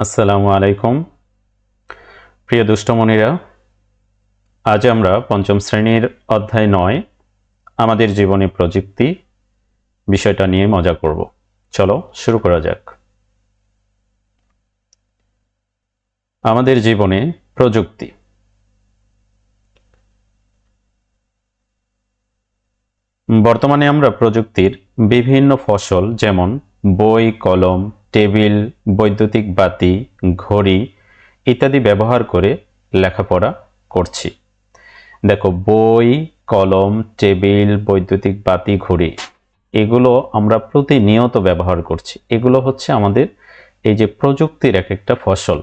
আসসালামু আলাইকুম। প্রিয় দুষ্টমণিরা, আজ আমরা পঞ্চম শ্রেণির অধ্যায় নয়, আমাদের জীবনে প্রযুক্তি বিষয়টা নিয়ে মজা করব। চলো শুরু করা যাক। আমাদের জীবনে প্রযুক্তি। বর্তমানে আমরা প্রযুক্তির বিভিন্ন ফসল যেমন বই, কলম টেবিল, বৈদ্যুতিক বাতি, ঘড়ি ইত্যাদি ব্যবহার করে লেখাপড়া করছি। দেখো, বই, কলম, টেবিল, বৈদ্যুতিক বাতি, ঘড়ি, এগুলো আমরা প্রতিনিয়ত ব্যবহার করছি। এগুলো হচ্ছে আমাদের এই যে প্রযুক্তির এক একটা ফসল।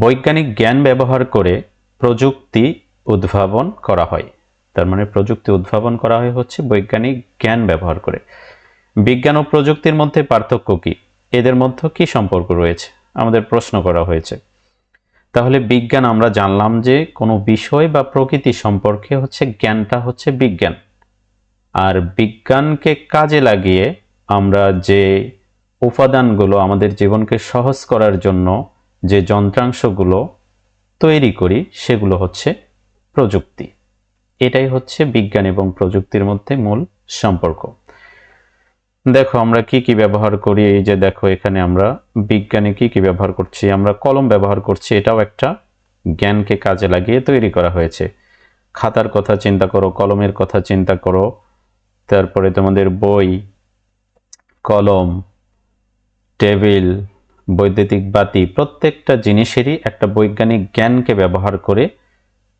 বৈজ্ঞানিক জ্ঞান ব্যবহার করে প্রযুক্তি উদ্ভাবন করা হয়। তার মানে প্রযুক্তি উদ্ভাবন করা হয় হচ্ছে বৈজ্ঞানিক জ্ঞান ব্যবহার করে। বিজ্ঞান ও প্রযুক্তির মধ্যে পার্থক্য কি? এদের মধ্যে কি সম্পর্ক রয়েছে? আমাদের প্রশ্ন করা হয়েছে। তাহলে বিজ্ঞান, আমরা জানলাম যে কোনো বিষয় বা প্রকৃতি সম্পর্কে হচ্ছে জ্ঞানটা হচ্ছে বিজ্ঞান। আর বিজ্ঞানকে কাজে লাগিয়ে আমরা যে উপাদানগুলো আমাদের জীবনকে সহজ করার জন্য যে যন্ত্রাংশগুলো তৈরি করি, সেগুলো হচ্ছে প্রযুক্তি। এটাই হচ্ছে বিজ্ঞান এবং প্রযুক্তির মধ্যে মূল সম্পর্ক। দেখো, আমরা কি কি ব্যবহার করি? এই যে দেখো, এখানে আমরা বিজ্ঞানে কি কি ব্যবহার করছি? আমরা কলম ব্যবহার করছি, এটাও একটা জ্ঞানকে কাজে লাগিয়ে তৈরি করা হয়েছে। খাতার কথা চিন্তা করো, কলমের কথা চিন্তা করো, তারপরে তোমাদের বই, কলম, টেবিল, বৈদ্যুতিক বাতি, প্রত্যেকটা জিনিসেরই একটা বৈজ্ঞানিক জ্ঞানকে ব্যবহার করে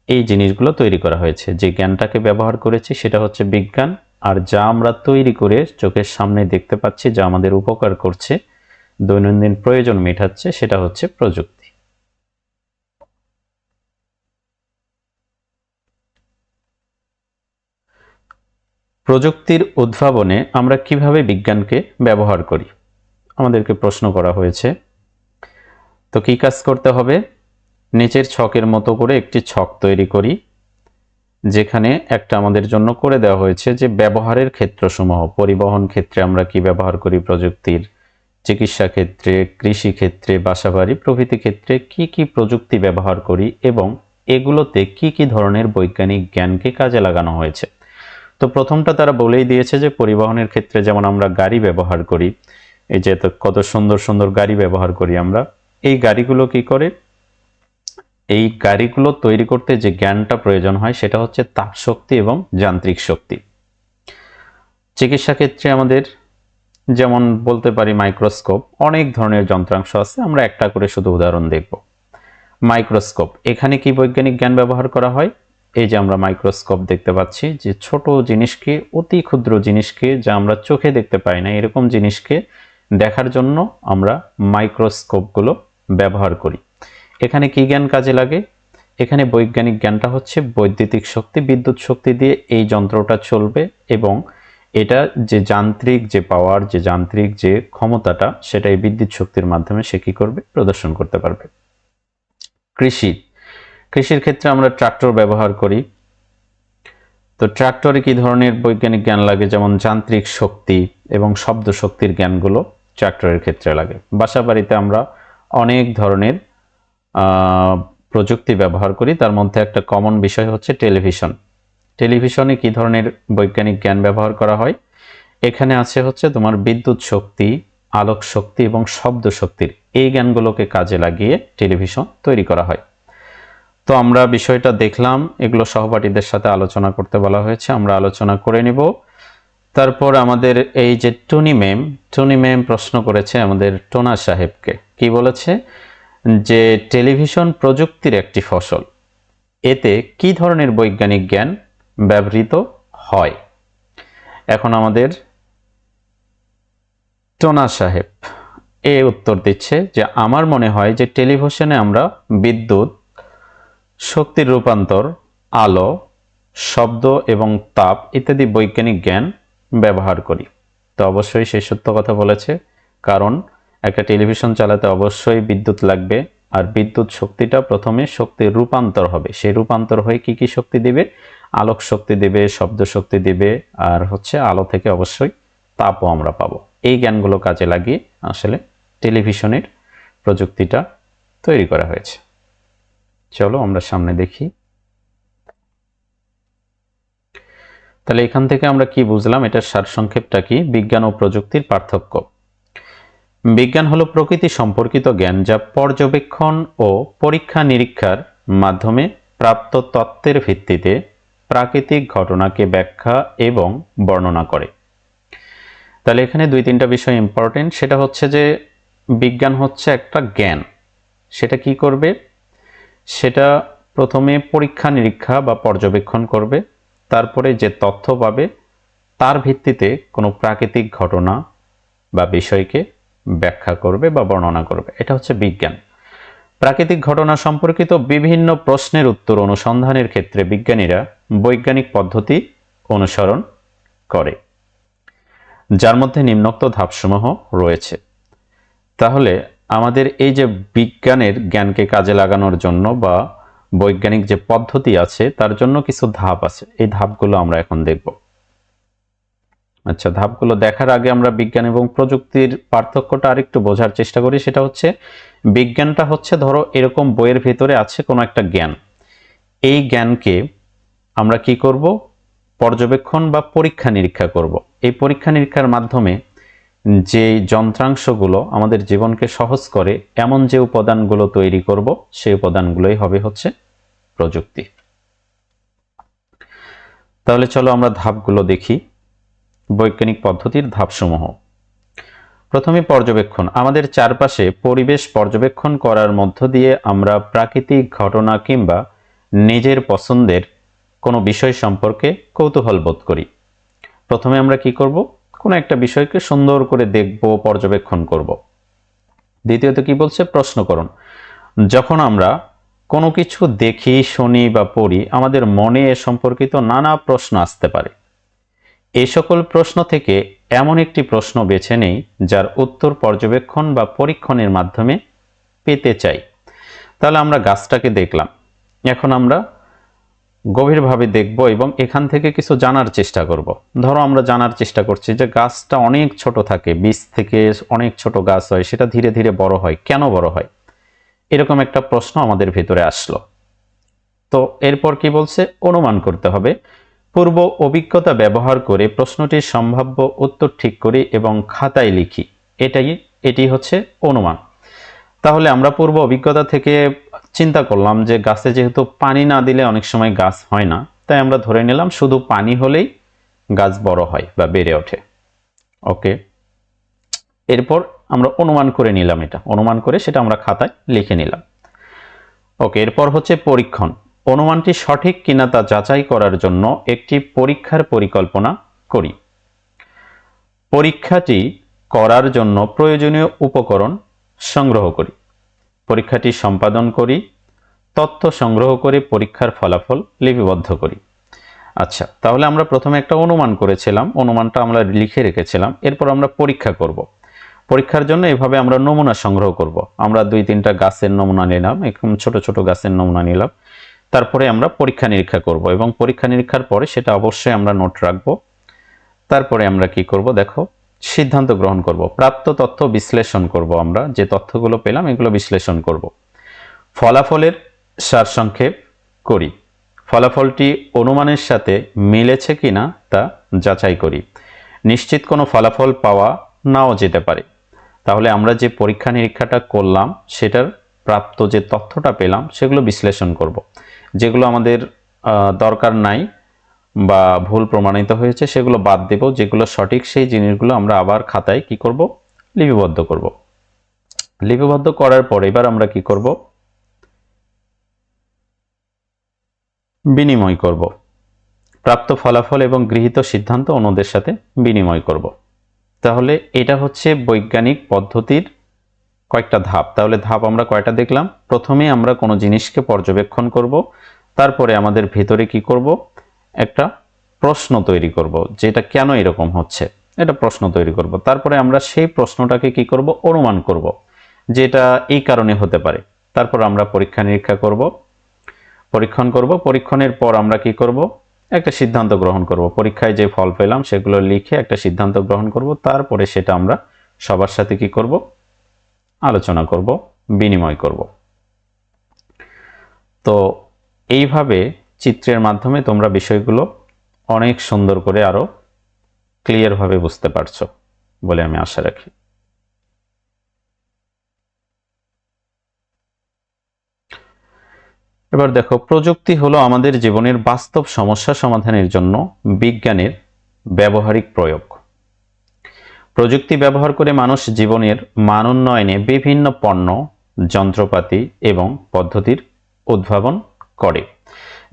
এই জিনিসগুলো তৈরি করা হয়েছে। যে জ্ঞানটাকে ব্যবহার করেছি, সেটা হচ্ছে বিজ্ঞান। আর যা আমরা তৈরি করে চোখের সামনে দেখতে পাচ্ছি, যা আমাদের উপকার করছে, দৈনন্দিন প্রয়োজন মেটাচ্ছে, সেটা হচ্ছে প্রযুক্তি। প্রযুক্তির উদ্ভাবনে আমরা কীভাবে বিজ্ঞানকে ব্যবহার করি? আমাদেরকে প্রশ্ন করা হয়েছে। তো কি কাজ করতে হবে? নিচের ছকের মতো করে একটি ছক তৈরি করি। যেখানে একটা আমাদের জন্য করে দেওয়া হয়েছে যে ব্যবহারের ক্ষেত্রসমূহ, পরিবহন ক্ষেত্রে আমরা কি ব্যবহার করি, প্রযুক্তির, চিকিৎসা ক্ষেত্রে, কৃষি ক্ষেত্রে, বাসাবাড়ি, প্রভৃতি ক্ষেত্রে কি কি প্রযুক্তি ব্যবহার করি এবং এগুলোতে কি কি ধরনের বৈজ্ঞানিক জ্ঞানকে কাজে লাগানো হয়েছে। তো প্রথমটা তারা বলেই দিয়েছে যে পরিবহনের ক্ষেত্রে যেমন আমরা গাড়ি ব্যবহার করি, এই যে কত সুন্দর সুন্দর গাড়ি ব্যবহার করি আমরা, এই গাড়িগুলো কি করে এই গাড়িগুলো তৈরি করতে যে জ্ঞানটা প্রয়োজন হয়, সেটা হচ্ছে তাপ শক্তি এবং যান্ত্রিক শক্তি। চিকিৎসা ক্ষেত্রে আমাদের যেমন বলতে পারি মাইক্রোস্কোপ অনেক ধরনের যন্ত্রাংশ আছে, আমরা একটা করে শুধু উদাহরণ দেখব। মাইক্রোস্কোপ এখানে কি বৈজ্ঞানিক জ্ঞান ব্যবহার করা হয়? এই যে আমরা মাইক্রোস্কোপ দেখতে পাচ্ছি, যে ছোট জিনিসকে, অতি ক্ষুদ্র জিনিসকে যা আমরা চোখে দেখতে পাই না, এরকম জিনিসকে দেখার জন্য আমরা মাইক্রোস্কোপগুলো ব্যবহার করি। এখানে কি জ্ঞান কাজে লাগে? এখানে বৈজ্ঞানিক জ্ঞানটা হচ্ছে বৈদ্যুতিক শক্তি, বিদ্যুৎ শক্তি দিয়ে এই যন্ত্রটা চলবে এবং এটা যে যান্ত্রিক যে পাওয়ার, যে যান্ত্রিক যে ক্ষমতাটা, সেটা এই বিদ্যুৎ শক্তির মাধ্যমে সে কি করবে? প্রদর্শন করতে পারবে। কৃষি। কৃষির ক্ষেত্রে আমরা ট্রাক্টর ব্যবহার করি। তো ট্রাক্টরে কি ধরনের বৈজ্ঞানিক জ্ঞান লাগে? যেমন যান্ত্রিক শক্তি এবং শব্দ শক্তির জ্ঞানগুলো ট্রাক্টরের ক্ষেত্রে লাগে। বাসা বাড়িতে আমরা অনেক ধরনের প্রযুক্তি ব্যবহার করি, তার মধ্যে একটা কমন বিষয় হচ্ছে টেলিভিশন টেলিভিশনে কি ধরনের বৈজ্ঞানিক জ্ঞান ব্যবহার করা হয়? এখানে আছে হচ্ছে তোমার বিদ্যুৎ শক্তি, আলোক শক্তি এবং শব্দ শক্তির। এই জ্ঞানগুলোকে কাজে লাগিয়ে টেলিভিশন তৈরি করা হয়। তো আমরা বিষয়টা দেখলাম, এগুলো সহপাঠীদের সাথে আলোচনা করতে বলা হয়েছে, আমরা আলোচনা করে নিব। তারপর আমাদের এই যে টুনি ম্যাম টুনি ম্যাম প্রশ্ন করেছে আমাদের টোনা সাহেবকে। কি বলেছে? যে টেলিভিশন প্রযুক্তির একটি ফসল, এতে কি ধরনের বৈজ্ঞানিক জ্ঞান ব্যবহৃত হয়? এখন আমাদের টোনা সাহেব এ উত্তর দিচ্ছে যে, আমার মনে হয় যে টেলিভিশনে আমরা বিদ্যুৎ, শক্তির রূপান্তর, আলো, শব্দ এবং তাপ ইত্যাদি বৈজ্ঞানিক জ্ঞান ব্যবহার করি। তো অবশ্যই সেই সত্য কথা বলেছে, কারণ একটা টেলিভিশন চালাতে অবশ্যই বিদ্যুৎ লাগবে, আর বিদ্যুৎ শক্তিটা প্রথমে শক্তির রূপান্তর হবে। সেই রূপান্তর হয়ে কি কি শক্তি দিবে? আলোক শক্তি দিবে, শব্দ শক্তি দিবে, আর হচ্ছে আলো থেকে অবশ্যই তাপও আমরা পাবো। এই জ্ঞানগুলো কাজে লাগিয়ে আসলে টেলিভিশনের প্রযুক্তিটা তৈরি করা হয়েছে। চলো আমরা সামনে দেখি। তাহলে এখান থেকে আমরা কি বুঝলাম? এটার সারসংক্ষেপটা কি? বিজ্ঞান ও প্রযুক্তির পার্থক্য। বিজ্ঞান হলো প্রকৃতি সম্পর্কিত জ্ঞান যা পর্যবেক্ষণ ও পরীক্ষা নিরীক্ষার মাধ্যমে প্রাপ্ত তত্ত্বের ভিত্তিতে প্রাকৃতিক ঘটনাকে ব্যাখ্যা এবং বর্ণনা করে। তাহলে এখানে দুই তিনটা বিষয় ইম্পর্টেন্ট সেটা হচ্ছে যে বিজ্ঞান হচ্ছে একটা জ্ঞান। সেটা কি করবে? সেটা প্রথমে পরীক্ষা নিরীক্ষা বা পর্যবেক্ষণ করবে, তারপরে যে তথ্য পাবে, তার ভিত্তিতে কোনো প্রাকৃতিক ঘটনা বা বিষয়কে ব্যাখ্যা করবে বা বর্ণনা করবে। এটা হচ্ছে বিজ্ঞান। প্রাকৃতিক ঘটনা সম্পর্কিত বিভিন্ন প্রশ্নের উত্তর অনুসন্ধানের ক্ষেত্রে বিজ্ঞানীরা বৈজ্ঞানিক পদ্ধতি অনুসরণ করে। যার মধ্যে নিম্নোক্ত ধাপসমূহ রয়েছে। তাহলে আমাদের এই যে বিজ্ঞানের জ্ঞানকে কাজে লাগানোর জন্য বা বৈজ্ঞানিক যে পদ্ধতি আছে, তার জন্য কিছু ধাপ আছে। এই ধাপগুলো আমরা এখন দেখব। আচ্ছা ধাপগুলো দেখার আগে আমরা বিজ্ঞান এবং প্রযুক্তির পার্থক্যটা আরেকটু বোঝার চেষ্টা করি। সেটা হচ্ছে, বিজ্ঞানটা হচ্ছে, ধরো, এরকম বইয়ের ভেতরে আছে কোনো একটা জ্ঞান। এই জ্ঞানকে আমরা কি করব? পর্যবেক্ষণ বা পরীক্ষা নিরীক্ষা করব। এই পরীক্ষা নিরীক্ষার মাধ্যমে যে যন্ত্রাংশগুলো আমাদের জীবনকে সহজ করে, এমন যে উপাদানগুলো তৈরি করব, সেই উপাদানগুলোই হবে হচ্ছে প্রযুক্তি। তাহলে চলো আমরা ধাপগুলো দেখি। বৈজ্ঞানিক পদ্ধতির ধাপসমূহ। প্রথমে পর্যবেক্ষণ। আমাদের চারপাশে পরিবেশ পর্যবেক্ষণ করার মধ্য দিয়ে আমরা প্রাকৃতিক ঘটনা কিংবা নিজের পছন্দের কোনো বিষয় সম্পর্কে কৌতূহল বোধ করি। প্রথমে আমরা কি করব? কোনো একটা বিষয়কে সুন্দর করে দেখব, পর্যবেক্ষণ করব। দ্বিতীয়ত কি বলছে? প্রশ্নকরণ। যখন আমরা কোনো কিছু দেখি, শুনি বা পড়ি, আমাদের মনে এ সম্পর্কিত নানা প্রশ্ন আসতে পারে। এই সকল প্রশ্ন থেকে এমন একটি প্রশ্ন বেছে নেই, যার উত্তর পর্যবেক্ষণ বা পরীক্ষণের মাধ্যমে পেতে চাই। তাহলে আমরা গাছটাকে দেখলাম। এখন আমরা গভীরভাবে দেখব এবং এখান থেকে কিছু জানার চেষ্টা করব। ধরো আমরা জানার চেষ্টা করছি যে গাছটা অনেক ছোট থাকে, বীজ থেকে অনেক ছোট গাছ হয়, সেটা ধীরে ধীরে বড় হয়। কেন বড় হয়? এরকম একটা প্রশ্ন আমাদের ভেতরে আসলো। তো এরপর কি বলছে? অনুমান করতে হবে। পূর্ব অভিজ্ঞতা ব্যবহার করে প্রশ্নটির সম্ভাব্য উত্তর ঠিক করি এবং খাতায় লিখি। এটাই, এটি হচ্ছে অনুমান। তাহলে আমরা পূর্ব অভিজ্ঞতা থেকে চিন্তা করলাম যে গাছে যেহেতু পানি না দিলে অনেক সময় গাছ হয় না, তাই আমরা ধরে নিলাম শুধু পানি হলেই গাছ বড় হয় বা বেড়ে ওঠে। ওকে। এরপর আমরা অনুমান করে নিলাম এটা। অনুমান করে সেটা আমরা খাতায় লিখে নিলাম। ওকে, এরপর হচ্ছে পরীক্ষণ। অনুমানটি সঠিক কিনা তা যাচাই করার জন্য একটি পরীক্ষার পরিকল্পনা করি। পরীক্ষাটি করার জন্য প্রয়োজনীয় উপকরণ সংগ্রহ করি। পরীক্ষাটি সম্পাদন করি, তথ্য সংগ্রহ করে পরীক্ষার ফলাফল লিপিবদ্ধ করি। আচ্ছা তাহলে আমরা প্রথমে একটা অনুমান করেছিলাম, অনুমানটা আমরা লিখে রেখেছিলাম, এরপর আমরা পরীক্ষা করব। পরীক্ষার জন্য এভাবে আমরা নমুনা সংগ্রহ করব। আমরা দুই তিনটা গাছের নমুনা নিলাম, এরকম ছোট ছোট গাছের নমুনা নিলাম। তারপরে আমরা পরীক্ষা নিরীক্ষা করব এবং পরীক্ষা নিরীক্ষার পরে সেটা অবশ্যই আমরা নোট রাখব। তারপরে আমরা কি করব দেখো, সিদ্ধান্ত গ্রহণ করব, প্রাপ্ত তথ্য বিশ্লেষণ করব আমরা, যে তথ্যগুলো পেলাম এগুলো বিশ্লেষণ করব। ফলাফলের সারসংক্ষেপ করি, ফলাফলটি অনুমানের সাথে মিলেছে কিনা তা যাচাই করি। নিশ্চিত কোনো ফলাফল পাওয়া নাও যেতে পারে। তাহলে আমরা যে পরীক্ষা নিরীক্ষাটা করলাম, সেটার প্রাপ্ত যে তথ্যটা পেলাম, সেগুলো বিশ্লেষণ করব। যেগুলো আমাদের দরকার নাই বা ভুল প্রমাণিত হয়েছে, সেগুলো বাদ দেব। যেগুলো সঠিক, সেই জিনিসগুলো আমরা আবার খাতায় কি করব? লিপিবদ্ধ করব। লিপিবদ্ধ করার পর এবার আমরা কি করব? বিনিময় করব। প্রাপ্ত ফলাফল এবং গৃহীত সিদ্ধান্ত অন্যদের সাথে বিনিময় করব। তাহলে এটা হচ্ছে বৈজ্ঞানিক পদ্ধতির কয়েকটা ধাপ। তাহলে ধাপ আমরা কয়টা দেখলাম? প্রথমে আমরা কোনো জিনিসকে পর্যবেক্ষণ করব, তারপরে আমাদের ভেতরে কি করব? একটা প্রশ্ন তৈরি করব, যেটা কেন এরকম হচ্ছে? এটা প্রশ্ন তৈরি করব। তারপরে আমরা সেই প্রশ্নটাকে কি করব? অনুমান করব, যেটা এই কারণে হতে পারে। তারপর আমরা পরীক্ষা নিরীক্ষা করব, পরীক্ষণ করব। পরীক্ষণের পর আমরা কি করব? একটা সিদ্ধান্ত গ্রহণ করব। পরীক্ষায় যে ফল পেলাম সেগুলো লিখে একটা সিদ্ধান্ত গ্রহণ করব। তারপরে সেটা আমরা সবার সাথে কি করব? আলোচনা করব, বিনিময় করব। তো এইভাবে চিত্রের মাধ্যমে তোমরা বিষয়গুলো অনেক সুন্দর করে আরও ক্লিয়ারভাবে বুঝতে পারছ বলে আমি আশা রাখি। এবার দেখো, প্রযুক্তি হলো আমাদের জীবনের বাস্তব সমস্যা সমাধানের জন্য বিজ্ঞানের ব্যবহারিক প্রয়োগ। প্রযুক্তি ব্যবহার করে মানুষ জীবনের মান উন্নয়নে বিভিন্ন পণ্য, যন্ত্রপাতি এবং পদ্ধতির উদ্ভাবন করে।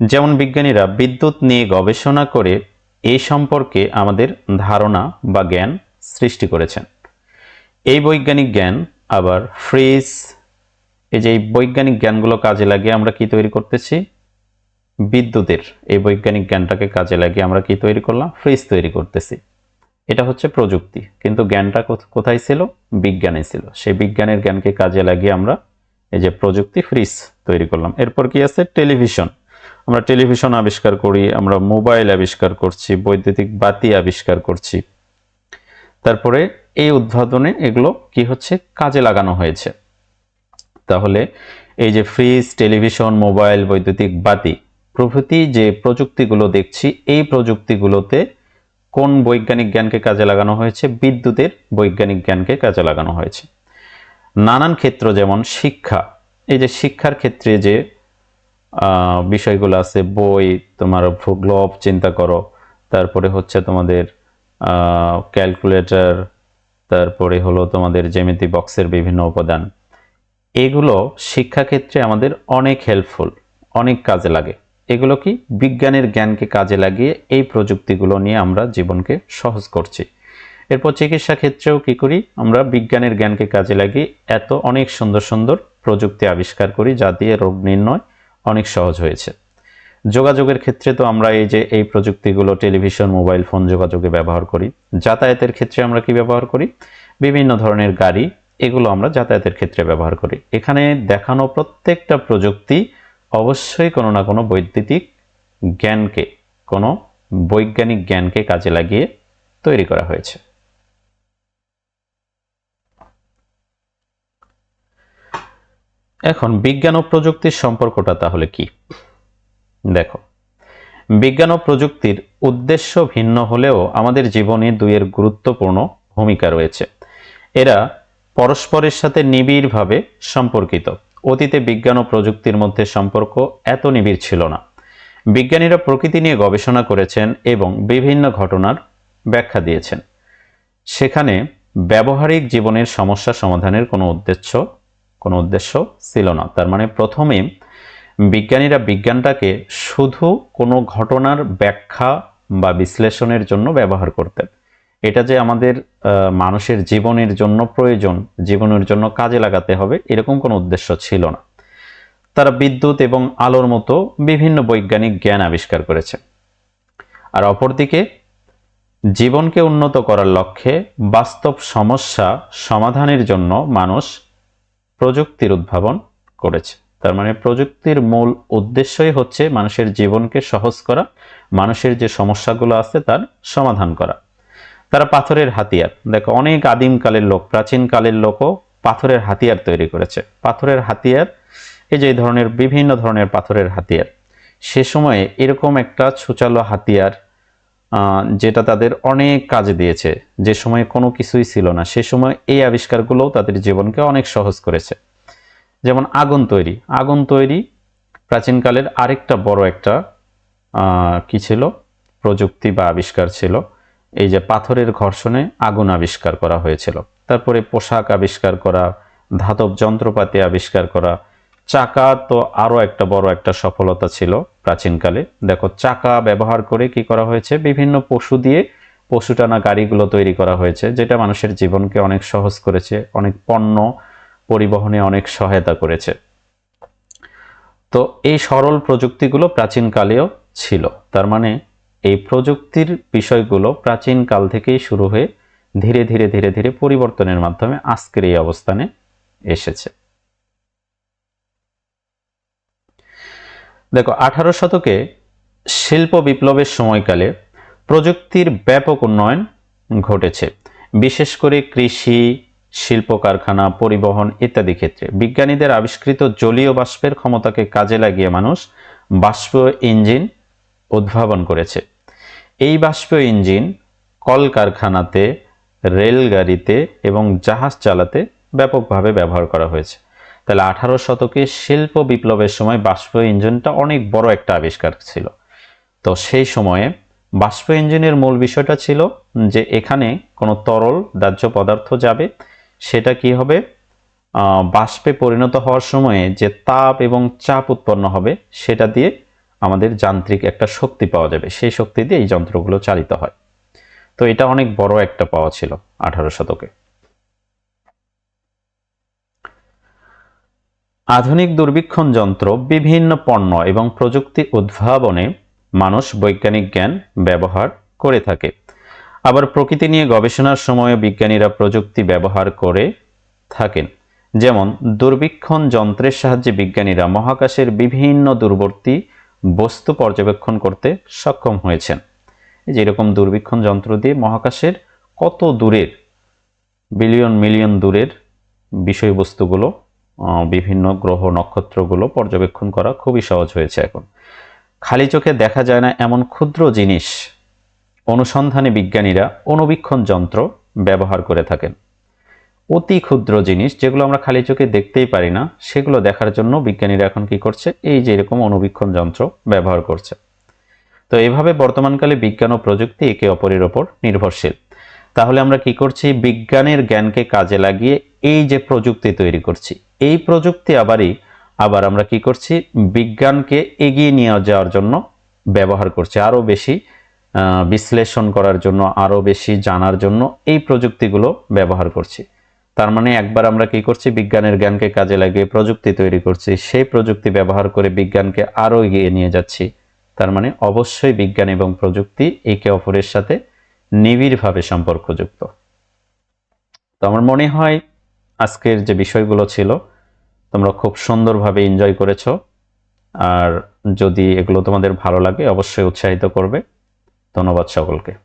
যেমন বিজ্ঞানীরা বিদ্যুৎ নিয়ে গবেষণা করে এই সম্পর্কে আমাদের ধারণা বা জ্ঞান সৃষ্টি করেছেন। এই বৈজ্ঞানিক জ্ঞান আবার ফ্রিজ, এই যে এই বৈজ্ঞানিক জ্ঞানগুলো কাজে লাগিয়ে আমরা কি তৈরি করতেছি? বিদ্যুতের এই বৈজ্ঞানিক জ্ঞানটাকে কাজে লাগিয়ে আমরা কি তৈরি করলাম? ফ্রিজ তৈরি করতেছি। এটা হচ্ছে প্রযুক্তি। কিন্তু জ্ঞানটা কোথায় ছিল? বিজ্ঞানে ছিল। সেই বিজ্ঞানের জ্ঞানকে কাজে লাগিয়ে আমরা এই যে প্রযুক্তি ফ্রিজ তৈরি করলাম। এরপর কি আছে? টেলিভিশন। আমরা টেলিভিশন আবিষ্কার করি, আমরা মোবাইল আবিষ্কার করছি, বৈদ্যুতিক বাতি আবিষ্কার করছি। তারপরে এই উদ্ভাবনে এগুলো কি হচ্ছে? কাজে লাগানো হয়েছে। তাহলে এই যে ফ্রিজ, টেলিভিশন, মোবাইল, বৈদ্যুতিক বাতি প্রভৃতি যে প্রযুক্তিগুলো দেখছি, এই প্রযুক্তিগুলোতে কোন বৈজ্ঞানিক জ্ঞানকে কাজে লাগানো হয়েছে? বিদ্যুতের বৈজ্ঞানিক জ্ঞানকে কাজে লাগানো হয়েছে। নানান ক্ষেত্র যেমন শিক্ষা, এই যে শিক্ষার ক্ষেত্রে যে বিষয়গুলো আছে, বই, তোমার গ্লোব চিন্তা করো, তারপরে হচ্ছে তোমাদের ক্যালকুলেটর, তারপরে হলো তোমাদের জ্যামিতি বক্সের বিভিন্ন উপাদান। এগুলো শিক্ষাক্ষেত্রে আমাদের অনেক হেল্পফুল অনেক কাজে লাগে। এগুলো কি? বিজ্ঞানের জ্ঞানকে কাজে লাগিয়ে এই প্রযুক্তিগুলো নিয়ে আমরা জীবনকে সহজ করছি। এরপর চিকিৎসা ক্ষেত্রেও কি করি? আমরা বিজ্ঞানের জ্ঞানকে কাজে লাগিয়ে এত অনেক সুন্দর সুন্দর প্রযুক্তি আবিষ্কার করি যা দিয়ে রোগ নির্ণয় অনেক সহজ হয়েছে। যোগাযোগের ক্ষেত্রে তো আমরা এই যে এই প্রযুক্তিগুলো টেলিভিশন, মোবাইল ফোন যোগাযোগে ব্যবহার করি। যাতায়াতের ক্ষেত্রে আমরা কি ব্যবহার করি? বিভিন্ন ধরনের গাড়ি, এগুলো আমরা যাতায়াতের ক্ষেত্রে ব্যবহার করি। এখানে দেখানো প্রত্যেকটা প্রযুক্তি অবশ্যই কোনো না কোনো বৈদ্যুতিক জ্ঞানকে, কোনো বৈজ্ঞানিক জ্ঞানকে কাজে লাগিয়ে তৈরি করা হয়েছে। এখন বিজ্ঞান ও প্রযুক্তির সম্পর্কটা তাহলে কি? দেখো, বিজ্ঞান ও প্রযুক্তির উদ্দেশ্য ভিন্ন হলেও আমাদের জীবনে দুইয়ের গুরুত্বপূর্ণ ভূমিকা রয়েছে। এরা পরস্পরের সাথে নিবিড়ভাবে সম্পর্কিত। অতীতে বিজ্ঞান ও প্রযুক্তির মধ্যে সম্পর্ক এত নিবিড় ছিল না। বিজ্ঞানীরা প্রকৃতি নিয়ে গবেষণা করেছেন এবং বিভিন্ন ঘটনার ব্যাখ্যা দিয়েছেন। সেখানে ব্যবহারিক জীবনের সমস্যা সমাধানের কোনো উদ্দেশ্য কোনো উদ্দেশ্য ছিল না। তার মানে প্রথমে বিজ্ঞানীরা বিজ্ঞানটাকে শুধু কোনো ঘটনার ব্যাখ্যা বা বিশ্লেষণের জন্য ব্যবহার করতেন। এটা যে আমাদের মানুষের জীবনের জন্য প্রয়োজন, জীবনের জন্য কাজে লাগাতে হবে, এরকম কোনো উদ্দেশ্য ছিল না। তারা বিদ্যুৎ এবং আলোর মতো বিভিন্ন বৈজ্ঞানিক জ্ঞান আবিষ্কার করেছে। আর অপরদিকে, জীবনকে উন্নত করার লক্ষ্যে বাস্তব সমস্যা সমাধানের জন্য মানুষ প্রযুক্তির উদ্ভাবন করেছে। তার মানে প্রযুক্তির মূল উদ্দেশ্যই হচ্ছে মানুষের জীবনকে সহজ করা, মানুষের যে সমস্যাগুলো আছে তার সমাধান করা। তারা পাথরের হাতিয়ার। দেখো, অনেক আদিমকালের লোক, প্রাচীনকালের লোকও পাথরের হাতিয়ার তৈরি করেছে। পাথরের হাতিয়ার, এই যে ধরনের বিভিন্ন ধরনের পাথরের হাতিয়ার, সে সময়ে এরকম একটা ছুচালো হাতিয়ার যেটা তাদের অনেক কাজে দিয়েছে। যে সময় কোনো কিছুই ছিল না, সে সময় এই আবিষ্কারগুলোও তাদের জীবনকে অনেক সহজ করেছে। যেমন আগুন তৈরি। আগুন তৈরি প্রাচীনকালের আরেকটা বড় একটা কি ছিল? প্রযুক্তি বা আবিষ্কার ছিল। এই যে পাথরের ঘর্ষণে আগুন আবিষ্কার করা হয়েছিল। তারপরে পোশাক আবিষ্কার করা, ধাতব যন্ত্রপাতি আবিষ্কার করা, চাকা তো আরও একটা বড় একটা সফলতা ছিল প্রাচীনকালে। দেখো, চাকা ব্যবহার করে কি করা হয়েছে? বিভিন্ন পশু দিয়ে পশু টানা গাড়িগুলো তৈরি করা হয়েছে, যেটা মানুষের জীবনকে অনেক সহজ করেছে, অনেক পণ্য পরিবহনে অনেক সহায়তা করেছে। তো এই সরল প্রযুক্তিগুলো প্রাচীনকালেও ছিল। তার মানে এই প্রযুক্তির বিষয়গুলো প্রাচীন কাল থেকেই শুরু হয়ে ধীরে ধীরে ধীরে ধীরে পরিবর্তনের মাধ্যমে আজকের এই অবস্থানে এসেছে। দেখো, আঠারো শতকে শিল্প বিপ্লবের সময়কালে প্রযুক্তির ব্যাপক উন্নয়ন ঘটেছে। বিশেষ করে কৃষি, শিল্প কারখানা, পরিবহন ইত্যাদি ক্ষেত্রে। বিজ্ঞানীদের আবিষ্কৃত জলীয় বাষ্পের ক্ষমতাকে কাজে লাগিয়ে মানুষ বাষ্প ইঞ্জিন উদ্ভাবন করেছে। এই বাষ্প ইঞ্জিন কলকারখানাতে, রেলগাড়িতে এবং জাহাজ চালাতে ব্যাপকভাবে ব্যবহার করা হয়েছে। তাহলে আঠারো শতকে শিল্প বিপ্লবের সময় বাষ্প ইঞ্জিনটা অনেক বড় একটা আবিষ্কার ছিল। তো সেই সময়ে বাষ্প ইঞ্জিনের মূল বিষয়টা ছিল যে এখানে কোনো তরল দাহ্য পদার্থ যাবে, সেটা কি হবে? বাষ্পে পরিণত হওয়ার সময়ে যে তাপ এবং চাপ উৎপন্ন হবে, সেটা দিয়ে আমাদের যান্ত্রিক একটা শক্তি পাওয়া যাবে। সেই শক্তি দিয়ে এই যন্ত্রগুলো চালিত হয়। তো এটা অনেক বড় একটা পাওয়া ছিল আঠারো শতকে। আধুনিক দূরবীক্ষণ যন্ত্র, বিভিন্ন পণ্য এবং প্রযুক্তি উদ্ভাবনে মানুষ বৈজ্ঞানিক জ্ঞান ব্যবহার করে থাকে। আবার প্রকৃতি নিয়ে গবেষণার সময় বিজ্ঞানীরা প্রযুক্তি ব্যবহার করে থাকেন। যেমন, দূরবীক্ষণ যন্ত্রের সাহায্যে বিজ্ঞানীরা মহাকাশের বিভিন্ন দূরবর্তী বস্তু পর্যবেক্ষণ করতে সক্ষম হয়েছেন। এই যে এরকম দূরবীক্ষণ যন্ত্র দিয়ে মহাকাশের কত দূরের, বিলিয়ন মিলিয়ন দূরের বিষয়বস্তুগুলো বিভিন্ন গ্রহ নক্ষত্রগুলো পর্যবেক্ষণ করা খুবই সহজ হয়েছে এখন। খালি চোখে দেখা যায় না এমন ক্ষুদ্র জিনিস। অনুসন্ধানে বিজ্ঞানীরা অনুবীক্ষণ যন্ত্র ব্যবহার করে থাকেন। অতি ক্ষুদ্র জিনিস যেগুলো আমরা খালি চোখে দেখতেই পারি না, সেগুলো দেখার জন্য বিজ্ঞানীরা এখন কি করছে? এই যে এরকম অনুবীক্ষণ যন্ত্র ব্যবহার করছে। তো এভাবে বর্তমানকালে বিজ্ঞান ও প্রযুক্তি একে অপরের ওপর নির্ভরশীল। তাহলে আমরা কি করছি? বিজ্ঞানের জ্ঞানকে কাজে লাগিয়ে এই যে প্রযুক্তি তৈরি করছি, এই প্রযুক্তি আবারই আবার আমরা কি করছি? বিজ্ঞানকে এগিয়ে নিয়ে যাওয়ার জন্য ব্যবহার করছি। আরও বেশি বিশ্লেষণ করার জন্য, আরও বেশি জানার জন্য এই প্রযুক্তিগুলো ব্যবহার করছি। তার মানে একবার আমরা কি করছি? বিজ্ঞানের জ্ঞানকে কাজে লাগিয়ে প্রযুক্তি তৈরি করছি। সেই প্রযুক্তি ব্যবহার করে বিজ্ঞানকে আরও এগিয়ে নিয়ে যাচ্ছি। তার মানে অবশ্যই বিজ্ঞান এবং প্রযুক্তি একে অপরের সাথে নিবিড়ভাবে সম্পর্কযুক্ত। তো আমার মনে হয় আজকের যে বিষয়গুলো ছিল, তোমরা খুব সুন্দরভাবে এনজয় করেছ। আর যদি এগুলো তোমাদের ভালো লাগে, অবশ্যই উৎসাহিত করবে। ধন্যবাদ সকলকে।